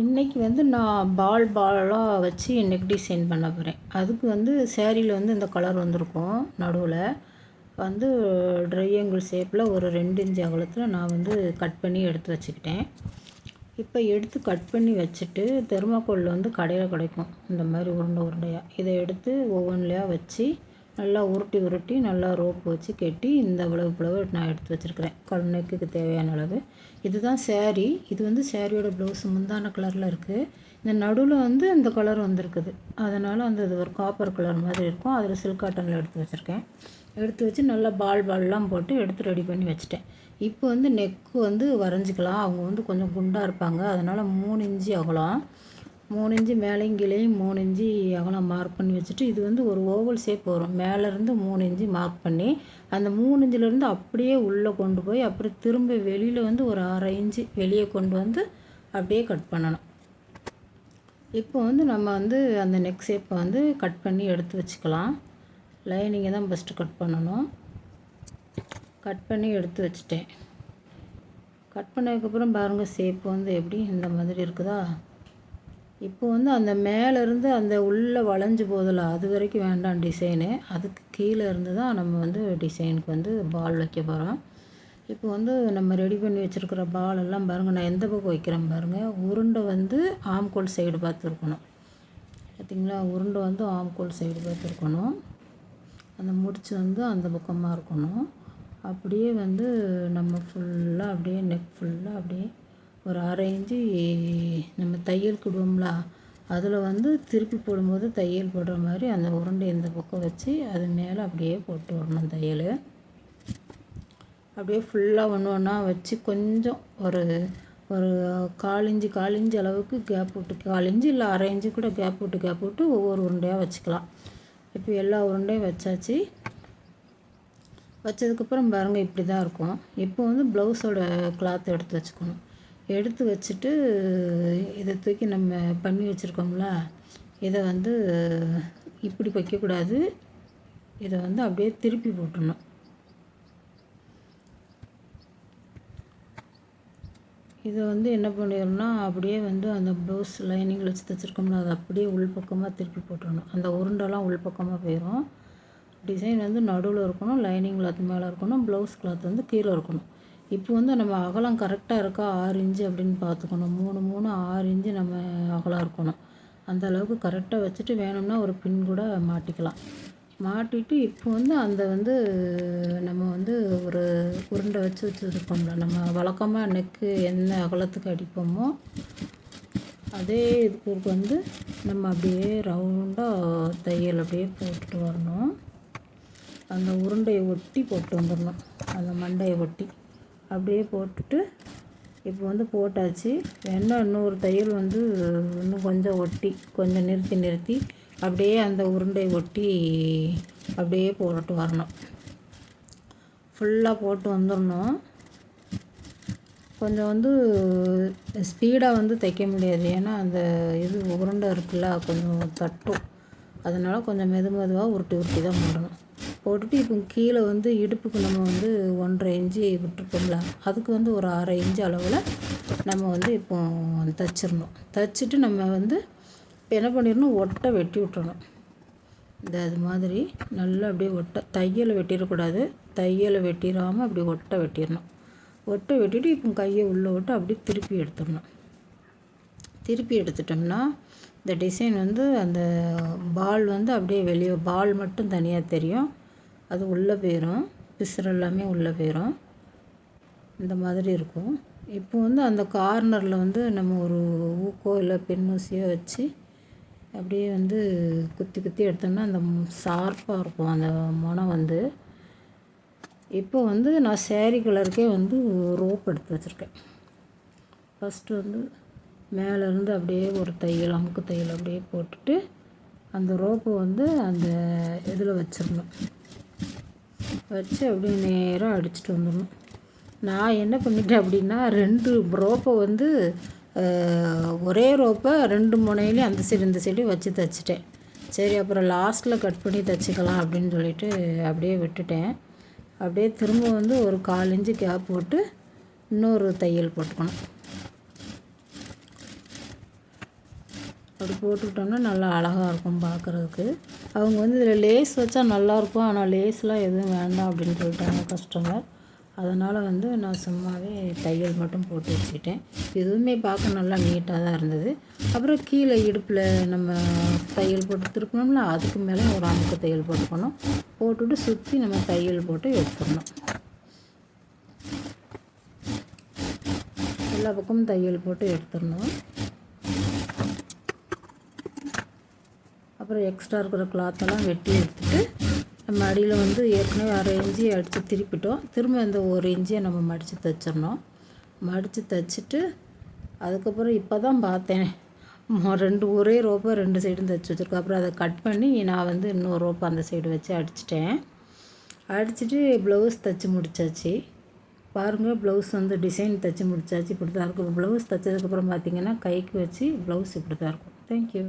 இன்றைக்கி வந்து நான் பால் பாலாக வச்சு இன்றைக்கி டிசைன் பண்ண போகிறேன் அதுக்கு வந்து சேரீயில் வந்து இந்த கலர் வந்திருக்கும் நடுவில். வந்து ட்ரையாங்கிள் ஷேப்பில் ஒரு ரெண்டு இன்ச்சு அகலத்தில் நான் வந்து கட் பண்ணி எடுத்து வச்சுக்கிட்டேன். இப்போ எடுத்து கட் பண்ணி வச்சுட்டு தெர்மாக்கோலில் வந்து கடையில் கிடைக்கும். இந்த மாதிரி உருண்டை உருண்டையாக இதை எடுத்து ஒவ்வொன்றிலையாக வச்சு நல்லா உருட்டி உருட்டி நல்லா ரோப்பு வச்சு கட்டி இந்த அளவு பிளவு நான் எடுத்து வச்சுருக்கிறேன். கல் நெக்குக்கு தேவையான அளவு. இதுதான் சேரீ இது வந்து சேரீயோட ப்ளவுஸ் முந்தான கலரில் இருக்குது இந்த நடுவில் வந்து இந்த கலர் வந்திருக்குது. அதனால் அந்த இது ஒரு காப்பர் கலர் மாதிரி இருக்கும். அதில் சில்க் காட்டனில் எடுத்து வச்சுருக்கேன். எடுத்து வச்சு நல்லா பால் பால்லாம் போட்டு எடுத்து ரெடி பண்ணி வச்சுட்டேன். இப்போ வந்து நெக்கு வந்து வரைஞ்சிக்கலாம். அவங்க வந்து கொஞ்சம் குண்டாக இருப்பாங்க. அதனால் மூணு இன்ச்சு அகலம். மூணு இன்ச்சு மேலேயும் கீழேயும் மூணு இன்ச்சு அகலம் மார்க் பண்ணி வச்சுட்டு இது வந்து ஒரு ஓவல் ஷேப் வரும். மேலேருந்து மூணு இன்ச்சு மார்க் பண்ணி அந்த மூணு இன்ச்சிலேருந்து அப்படியே உள்ளே கொண்டு போய் அப்புறம் திரும்ப வெளியில் வந்து ஒரு அரை இன்ச்சு வெளியே கொண்டு வந்து அப்படியே கட் பண்ணணும். இப்போ வந்து நம்ம வந்து அந்த நெக் ஷேப்பை வந்து கட் பண்ணி எடுத்து வச்சுக்கலாம். லைனிங்கை தான் ஃபஸ்ட்டு கட் பண்ணணும். கட் பண்ணி எடுத்து வச்சுட்டேன். கட் பண்ணதுக்கப்புறம் பாருங்கள் ஷேப் வந்து எப்படி இந்த மாதிரி இருக்குதா? இப்போ வந்து அந்த மேலேருந்து அந்த உள்ளே வளைஞ்சு போதில் அது வரைக்கும் வேண்டாம் டிசைனு. அதுக்கு கீழே இருந்து தான் நம்ம வந்து டிசைனுக்கு வந்து பால் வைக்க போகிறோம் இப்போ வந்து நம்ம ரெடி பண்ணி வச்சுருக்கிற பால் எல்லாம் பாருங்கள் நான் எந்த பக்கம் வைக்கிறேன் பாருங்கள் உருண்டை வந்து ஆம்கோல் சைடு பார்த்துருக்கணும். பார்த்திங்களா? உருண்டை வந்து ஆம்கோல் சைடு பார்த்துருக்கணும். அந்த முடிச்சு வந்து அந்த பக்கமாக இருக்கணும். அப்படியே வந்து நம்ம ஃபுல்லாக அப்படியே நெக் ஃபுல்லாக அப்படியே ஒரு அரை இன்ச்சு நம்ம தையல் கொடுவோம்ல அதில் வந்து திருப்பி போடும்போது தையல் போடுற மாதிரி அந்த உருண்டை இந்த பக்கம் வச்சு அது மேலே அப்படியே போட்டு வரணும் தையல். அப்படியே ஃபுல்லாக ஒன்று ஒன்றா வச்சு கொஞ்சம் ஒரு ஒரு கால் இஞ்சி அளவுக்கு கேப் விட்டு கால் இல்லை அரை இஞ்சி கூட கேப் விட்டு கேப் விட்டு ஒவ்வொரு உருண்டையாக வச்சுக்கலாம். இப்போ எல்லா உருண்டையும் வச்சாச்சு. வச்சதுக்கப்புறம் பாருங்கள் இப்படி தான் இருக்கும். இப்போ வந்து ப்ளவுஸோட கிளாத் எடுத்து வச்சுக்கணும். எடுத்து வச்சுட்டு இதை தூக்கி நம்ம பண்ணி வச்சுருக்கோம்ல இதை வந்து இப்படி வைக்கக்கூடாது. இதை வந்து அப்படியே திருப்பி போட்டுடணும். இதை வந்து என்ன பண்ணிடணும்னா அப்படியே வந்து அந்த ப்ளவுஸ் லைனிங்கில் வச்சு தைச்சிருக்கோம்ல அதை அப்படியே உள்பக்கமாக திருப்பி போட்டுடணும். அந்த உருண்டெல்லாம் உள்பக்கமாக போயிடும் டிசைன் வந்து நடுவில் இருக்கணும் லைனிங் கிளாத் மேலே இருக்கணும் ப்ளவுஸ் கிளாத் வந்து கீழே இருக்கணும். இப்போ வந்து நம்ம அகலம் கரெக்டாக இருக்கா? ஆறு இன்ச்சு அப்படின்னு பார்த்துக்கணும். மூணு மூணு ஆறு இன்ச்சு நம்ம அகலம் இருக்கணும். அந்த அளவுக்கு கரெக்டாக வச்சுட்டு வேணும்னா ஒரு பின் கூட மாட்டிக்கலாம். மாட்டிட்டு இப்போ வந்து அந்த வந்து நம்ம வந்து ஒரு உருண்டை வச்சு வச்சுருக்கோம்ல நம்ம வழக்கமாக நெக்கு என்ன அகலத்துக்கு அடிப்போமோ அதே இதுக்கு வந்து நம்ம அப்படியே ரவுண்டாக தையல் அப்படியே போட்டுட்டு வரணும். அந்த உருண்டையை ஒட்டி போட்டு வந்துடணும். அந்த மண்டையை ஒட்டி. அப்படியே போட்டுட்டு இப்போ வந்து போட்டாச்சு. வேணால் இன்னொரு தையல் வந்து இன்னும் கொஞ்சம் ஒட்டி கொஞ்சம் நிறுத்தி நிறுத்தி அப்படியே அந்த உருண்டை ஒட்டி அப்படியே போட்டு வரணும். ஃபுல்லாக போட்டு வந்துடணும். கொஞ்சம் வந்து ஸ்பீடாக வந்து தைக்க முடியாது. ஏன்னா அந்த இது உருண்டை இருக்குல்ல கொஞ்சம் தட்டும். அதனால் கொஞ்சம் மெது மெதுவாக உருட்டி உருட்டி தான் போடணும். போட்டுட்டு இப்போ கீழே வந்து இடுப்புக்கு நம்ம வந்து ஒன்றரை இன்ச்சு விட்டுருப்போம்ல அதுக்கு வந்து ஒரு அரை இன்ச்சு அளவில் நம்ம வந்து இப்போ தைச்சிடணும். தைச்சிட்டு நம்ம வந்து இப்போ என்ன பண்ணிடணும்? ஒட்டை வெட்டி விட்டுறணும். இந்த அது மாதிரி நல்லா அப்படியே ஒட்டை தையலை வெட்டிடக்கூடாது. தையலை வெட்டிடாமல் அப்படி ஒட்டை வெட்டிடணும். ஒட்டை வெட்டிட்டு இப்போ கையை உள்ளே விட்டு அப்படியே திருப்பி எடுத்துடணும். திருப்பி எடுத்துட்டோம்னா இந்த டிசைன் வந்து அந்த பால் வந்து அப்படியே வெளியே பால் மட்டும் தனியாக தெரியும். அது உள்ளே போயிடும் பிசுறு எல்லாமே உள்ளே போயிடும் இந்த மாதிரி இருக்கும். இப்போ வந்து அந்த கார்னரில் வந்து நம்ம ஒரு ஊக்கோ இல்லை பெண்ணூசியோ வச்சு அப்படியே வந்து குத்தி குத்தி எடுத்தோம்னா அந்த ஷார்ப்பாக இருக்கும். அந்த முனை வந்து இப்போ வந்து நான் சேரீ கலருக்கே வந்து ரோப் எடுத்து வச்சுருக்கேன். ஃபஸ்ட்டு வந்து மேலேருந்து அப்படியே ஒரு தையல் அமுக்கு தையல் அப்படியே போட்டுட்டு அந்த ரோப்பை வந்து அந்த இதில் வச்சிடணும். வச்சு அப்படியே நேராக அடிச்சுட்டு வந்துடணும். நான் என்ன பண்ணிட்டேன் அப்படின்னா ரெண்டு ரோப்பை வந்து ஒரே ரோப்பை ரெண்டு முனையிலையும் அந்த சைடு இந்த சைடு வச்சு தைச்சிட்டேன். சரி அப்புறம் லாஸ்ட்டில் கட் பண்ணி தைச்சிக்கலாம் அப்படின்னு சொல்லிட்டு அப்படியே விட்டுட்டேன். அப்படியே திரும்ப வந்து ஒரு கால் இன்ச்சு கேப் போட்டு இன்னொரு தையல் போட்டுக்கணும். அப்படி போட்டுக்கிட்டோம்னா நல்லா அழகாக இருக்கும் பார்க்குறதுக்கு. அவங்க வந்து இதில் லேஸ் வச்சா நல்லாயிருக்கும் ஆனால் லேஸ்லாம் எதுவும் வேண்டாம் அப்படின்னு சொல்லிட்டாங்க கஸ்டமர் அதனால் வந்து நான் சும்மாவே தையல் மட்டும் போட்டு வச்சுக்கிட்டேன். எதுவுமே பார்க்க நல்லா நீட்டாக தான் இருந்தது. அப்புறம் கீழே இடுப்பில் நம்ம தையல் போட்டு திருப்பணும்ல அதுக்கு மேலே ஒரு அமுக்கு தையல் போட்டுக்கணும். போட்டுட்டு சுற்றி நம்ம தையல் போட்டு எடுத்துடணும். எல்லா பக்கமும் தையல் போட்டு எடுத்துடணும். அப்புறம் எக்ஸ்ட்ரா இருக்கிற கிளாத்தெல்லாம் வெட்டி எடுத்துட்டு நம்ம அடியில் வந்து ஏற்கனவே அரை இஞ்சி அடித்து திருப்பிட்டோம். திரும்ப இந்த ஒரு இஞ்சியை நம்ம மடித்து தைச்சிடணும். மடித்து தைச்சிட்டு அதுக்கப்புறம் இப்போ தான் பார்த்தேன் ரெண்டு ஒரே ரோப்பை ரெண்டு சைடும் தைச்சி வச்சுருக்கோம் அப்புறம் அதை கட் பண்ணி நான் வந்து இன்னொரு ரோப்பை அந்த சைடு வச்சு அடிச்சிட்டேன். அடிச்சிட்டு ப்ளவுஸ் தைச்சி முடிச்சாச்சு. பாருங்கள் ப்ளவுஸ் வந்து டிசைன் தைச்சி முடிச்சாச்சு. இப்படி தான் இருக்கும். ப்ளவுஸ் தைச்சதுக்கப்புறம் பார்த்திங்கன்னா கைக்கு வச்சு ப்ளவுஸ் இப்படி தான் இருக்கும் தேங்க்யூ